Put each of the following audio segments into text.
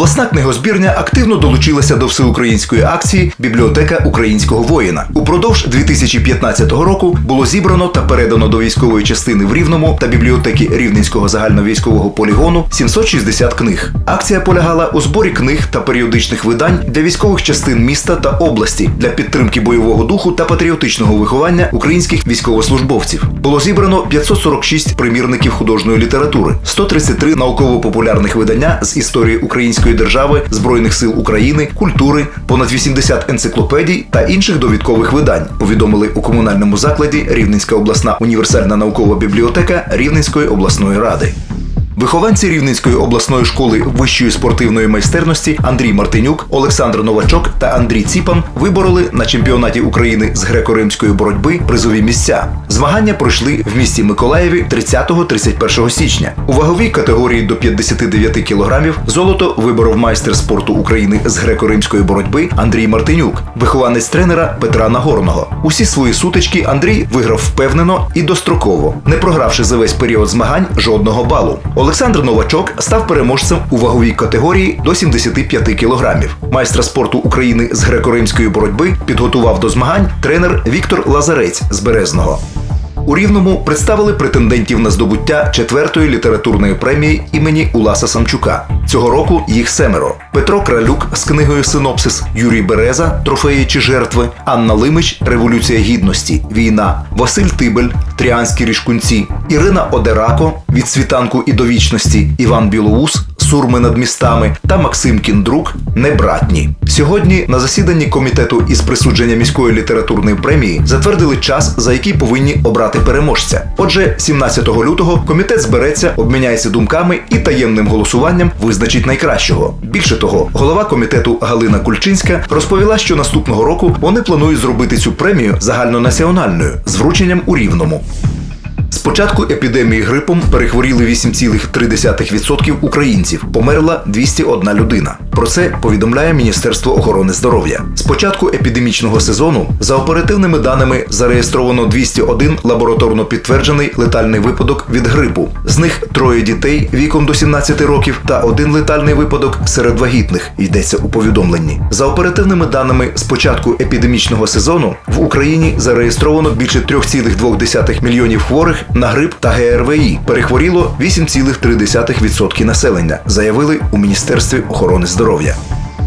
Обласна книгозбірня активно долучилася до всеукраїнської акції Бібліотека українського воїна. Упродовж 2015 року було зібрано та передано до військової частини в Рівному та бібліотеки Рівненського загальновійськового полігону 760 книг. Акція полягала у зборі книг та періодичних видань для військових частин міста та області для підтримки бойового духу та патріотичного виховання українських військовослужбовців. Було зібрано 546 примірників художньої літератури, 133 науково-популярних видання з історії української держави, збройних сил України, культури, понад 80 енциклопедій та інших довідкових видань. Повідомили у комунальному закладі Рівненська обласна універсальна наукова бібліотека Рівненської обласної ради. Вихованці Рівненської обласної школи вищої спортивної майстерності Андрій Мартинюк, Олександр Новачок та Андрій Ціпан вибороли на чемпіонаті України з греко-римської боротьби призові місця. Змагання пройшли в місті Миколаєві 30-31 січня. У ваговій категорії до 59 кілограмів золото виборов майстер спорту України з греко-римської боротьби Андрій Мартинюк, вихованець тренера Петра Нагорного. Усі свої сутички Андрій виграв впевнено і достроково, не програвши за весь період змагань жодного балу. Олександр Новачок став переможцем у ваговій категорії до 75 кілограмів. Майстра спорту України з греко-римської боротьби підготував до змагань тренер Віктор Лазарець з Березного. У Рівному представили претендентів на здобуття четвертої літературної премії імені Уласа Самчука. Цього року їх семеро: Петро Кралюк з книгою Синопсис, Юрій Береза Трофеї чи жертви, Анна Лимич Революція гідності, Війна, Василь Тибель, Тріанські рішкунці, Ірина Одерако від світанку і до вічності, Іван Білоус Сурми над містами та Максим Кіндрук небратні. Сьогодні на засіданні комітету із присудження міської літературної премії затвердили час, за який повинні обрати переможця. Отже, 17 лютого комітет збереться, обміняється думками і таємним голосуванням визначить найкращого. Більше того, голова комітету Галина Кульчинська розповіла, що наступного року вони планують зробити цю премію загальнонаціональною з врученням у рівному. З початку епідемії грипом перехворіли 8,3% українців. Померла 201 людина. Про це повідомляє Міністерство охорони здоров'я. З початку епідемічного сезону за оперативними даними зареєстровано 201 лабораторно підтверджений летальний випадок від грипу. З них троє дітей віком до 17 років та один летальний випадок серед вагітних. Йдеться у повідомленні. За оперативними даними з початку епідемічного сезону в Україні зареєстровано більше 3,2 мільйонів хворих на грип та ГРВІ. Перехворіло 8,3% населення, заявили у Міністерстві охорони здоров'я.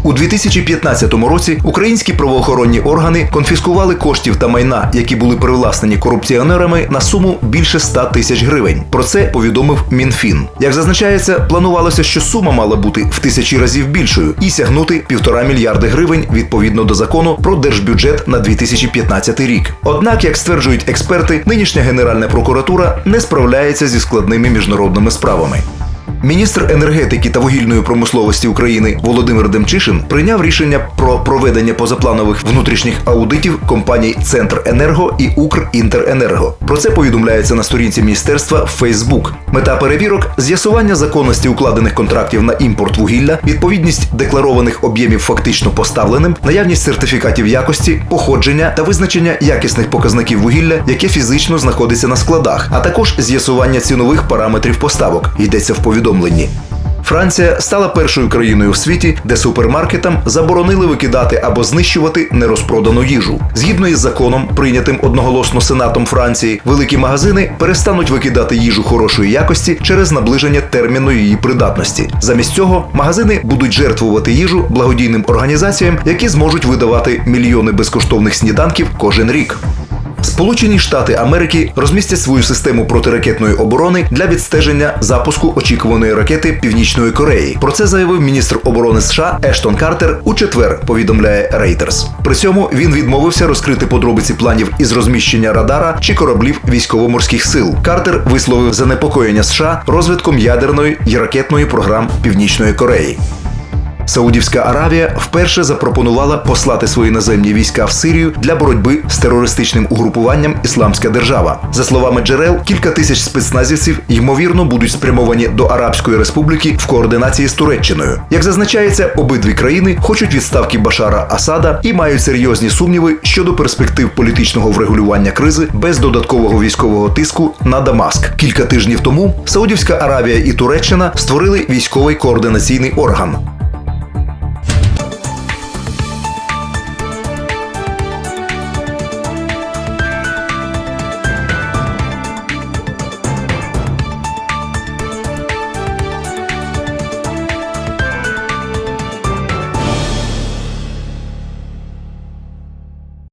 У 2015 році українські правоохоронні органи конфіскували коштів та майна, які були привласнені корупціонерами на суму більше 100 тисяч гривень. Про це повідомив Мінфін. Як зазначається, планувалося, що сума мала бути в тисячі разів більшою і сягнути півтора мільярди гривень відповідно до закону про держбюджет на 2015 рік. Однак, як стверджують експерти, нинішня генеральна прокуратура не справляється зі складними міжнародними справами. Міністр енергетики та вугільної промисловості України Володимир Демчишин прийняв рішення про проведення позапланових внутрішніх аудитів компаній Центр Енерго і Укрінтеренерго. Про це повідомляється на сторінці міністерства Фейсбук. Мета перевірок з'ясування законності укладених контрактів на імпорт вугілля, відповідність декларованих об'ємів фактично поставленим, наявність сертифікатів якості, походження та визначення якісних показників вугілля, яке фізично знаходиться на складах, а також з'ясування цінових параметрів поставок. Йдеться в повідомленні. Франція стала першою країною в світі, де супермаркетам заборонили викидати або знищувати нерозпродану їжу. Згідно із законом, прийнятим одноголосно сенатом Франції, великі магазини перестануть викидати їжу хорошої якості через наближення терміну її придатності. Замість цього магазини будуть жертвувати їжу благодійним організаціям, які зможуть видавати мільйони безкоштовних сніданків кожен рік. Сполучені Штати Америки розмістять свою систему протиракетної оборони для відстеження запуску очікуваної ракети Північної Кореї. Про це заявив міністр оборони США Ештон Картер у четвер. Повідомляє Reuters. При цьому він відмовився розкрити подробиці планів із розміщення радара чи кораблів військово-морських сил. Картер висловив занепокоєння США розвитком ядерної і ракетної програм Північної Кореї. Саудівська Аравія вперше запропонувала послати свої наземні війська в Сирію для боротьби з терористичним угрупуванням Ісламська держава. За словами джерел, кілька тисяч спецназівців ймовірно будуть спрямовані до Арабської республіки в координації з Туреччиною. Як зазначається, обидві країни хочуть відставки Башара Асада і мають серйозні сумніви щодо перспектив політичного врегулювання кризи без додаткового військового тиску на Дамаск. Кілька тижнів тому Саудівська Аравія і Туреччина створили військовий координаційний орган.